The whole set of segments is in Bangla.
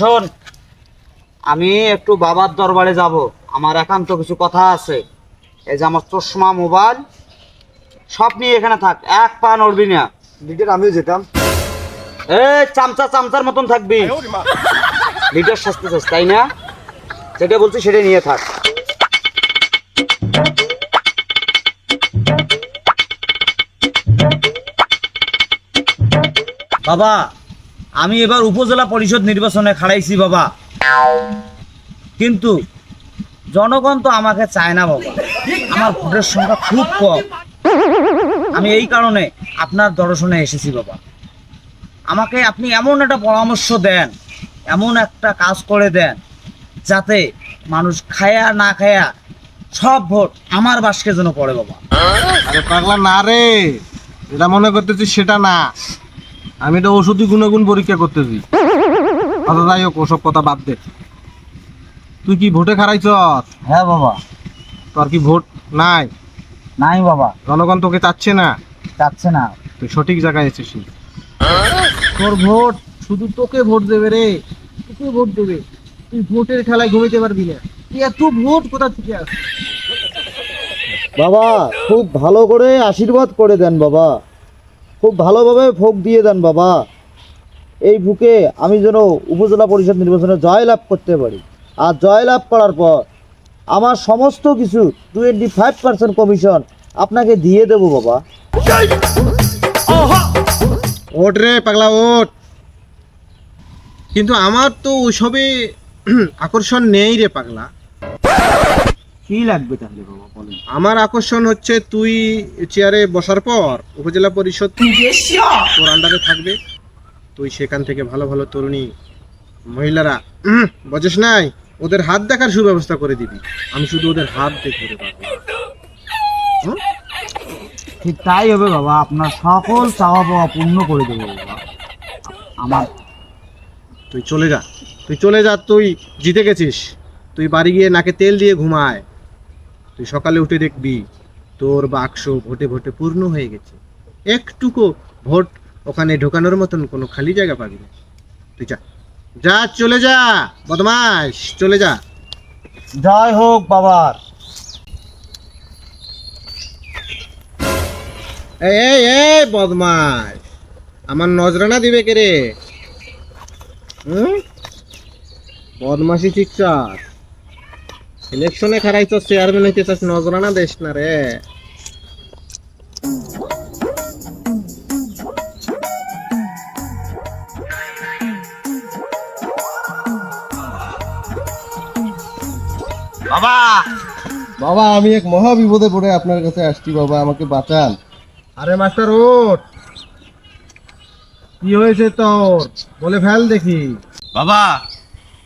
শোন। আমি একটু বাবার দরবারে যাব। আমার একান্ত কিছু কথা আছে। এই যে আমার চশমা মোবাইল সব নিয়ে এখানে থাক। এক পা নড়বি না। লিডার আমিও যেতাম। এ চামচা চামচার মতন থাকবি। লিটার সস্তে চাস তাই না? যেটা বলছি সেটা নিয়ে থাক। বাবা আমি এবার উপজেলা পরিষদ নির্বাচনে খাড়াইছি বাবা। কিন্তু জনগণ তো আমাকে চায় না বাবা। আমার ভোটের সংখ্যা খুব কম। আমি এই কারণে আপনার দর্শনে এসেছি বাবা। আমাকে আপনি এমন একটা পরামর্শ দেন, এমন একটা কাজ করে দেন, যাতে মানুষ খায়া না খায়া সব ভোট আমার বাসকে যেন পড়ে বাবা। না রে। এটা মনে করতেছি সেটা না। আমি এটা ওষুধি গুণাগুণ পরীক্ষা করতেছি। আচ্ছা যাই হোক ওসব কথা বাদ দে। তুই কি ভোটে খারাইছ হ্যাঁ বাবা। তোর কি ভোট নাই? নাই বাবা। জনগণ তোকে চাচ্ছে না? চাচ্ছে না। তুই সঠিক জায়গায় এসেছিস। তোর ভোট শুধু তোকে ভোট দেবে রে। তোকে ভোট দেবে। তুই ভোটের খেলায় ঘুমিতে পারবি না। তুই এত ভোট কোথা থেকে আসে? বাবা খুব ভালো করে আশীর্বাদ করে দেন বাবা। খুব ভালোভাবে ভোগ দিয়ে দেন বাবা। এই ভুকে আমি যেন উপজেলা পরিষদ নির্বাচনে জয়লাভ করতে পারি। আর জয়লাভ করার পর আমার সমস্ত কিছু টোয়েন্টি ফাইভ পার্সেন্ট কমিশন আপনাকে দিয়ে দেবো বাবা। ওট রে পাগলা ওট। কিন্তু আমার তো ওইসবে আকর্ষণ নেই রে পাগলা। কি লাগবে তাহলে বাবা বলেন। আমার আকর্ষণ হচ্ছে তুই চেয়ারে বসার পর উপজেলা পরিষদ তোর আন্ডারে থাকবে। তুই সেখান থেকে ভালো ভালো তরুণী মহিলারা বোঝিস নাই? ওদের হাত দেখার সুব্যবস্থা করে দিবি। আমি শুধু ওদের হাত দেখে পাগলা। ঠিক তাই হবে বাবা আপনার সকল চাওয়া পাওয়া পূর্ণ করে দেবো বাবা। আমার তুই চলে যা। তুই চলে যা তুই জিতে গেছিস। তুই বাড়ি গিয়ে নাকে তেল দিয়ে ঘুমায়। তুই সকালে উঠে দেখবি তোর বাক্স ভোটে ভোটে পূর্ণ হয়ে গেছে। একটুকু ভোট ওখানে ঢোকানোর মতন কোনো খালি জায়গা পাবি না। তুই যা। যা চলে যা বদমাস চলে যা। জয় হোক বাবার। এই এই এই বদমাস আমার নজরানা দিবে কে রে? হুম? বদমাসি চিকচার ইলেকশনে খারাইছ চেয়ারম্যান হইতে চাস নজরানা দেশ না রে? বাবা! বাবা আমি এক মহা বিপদে পড়ে আপনার কাছে আসছি বাবা আমাকে বাঁচান। আরে মাস্টার ওট! কি হয়েছে তোর? বলে ফেল দেখি। বাবা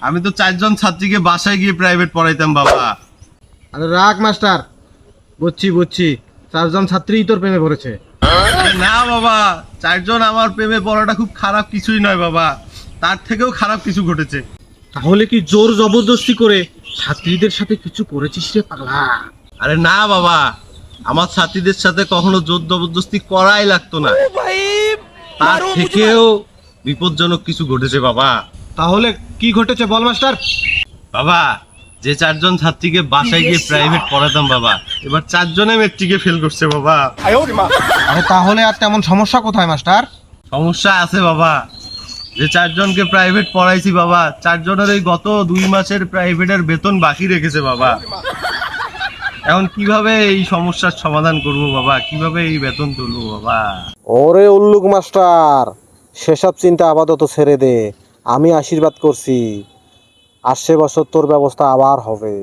আমি তো চারজন ছাত্রীকে বাসায় গিয়ে প্রাইভেট পড়াইতাম বাবা। আরে রাখ মাস্টার। বুঝছি বুঝছি। চারজন ছাত্রীই তোর প্রেমে পড়েছে। না বাবা। চারজন আমার প্রেমে পড়াটা খুব খারাপ কিছুই নয় বাবা। তার থেকেও খারাপ কিছু ঘটেছে। তাহলে কি জোর জবরদস্তি করে ছাত্রীদের সাথে কিছু করেছিস রে পাগলা? আরে না বাবা। আমার ছাত্রীদের সাথে কখনো জোর জবরদস্তি করাই লাগতো না। তার থেকেও বিপজ্জনক কিছু ঘটেছে বাবা। তাহলে কি ঘটেছে বল মাস্টার? বাবা যে চারজন ছাত্রীকে বাসায় গিয়ে প্রাইভেট পড়াতাম বাবা এবার চারজনে মেট্রিকে ফেল করছে বাবা। আরে তাহলে আর তেমন সমস্যা কোথায় মাস্টার? সমস্যা আছে বাবা যে চারজনকে প্রাইভেট পড়াইছি বাবা চারজনের এই গত দুই মাসের প্রাইভেটের বেতন বাকি রেখেছে বাবা। এখন কীভাবে এই সমস্যার সমাধান করব বাবা কীভাবে এই বেতন তুলবো বাবা? ওরে উল্লুক মাস্টার সেসব চিন্তা আপাতত ছেড়ে দে। আমি আশীর্বাদ করছি। আসছে বছর তোর ব্যবস্থা আবার হবে।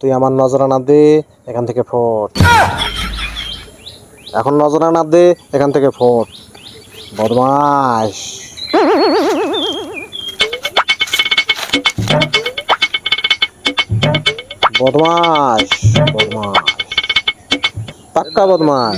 তুই আমার নজরানা দে, এখান থেকে ফোট। এখন নজরানা দে, এখান থেকে ফোট। বদমাস বদমাস বদমাস পাক্কা বদমাস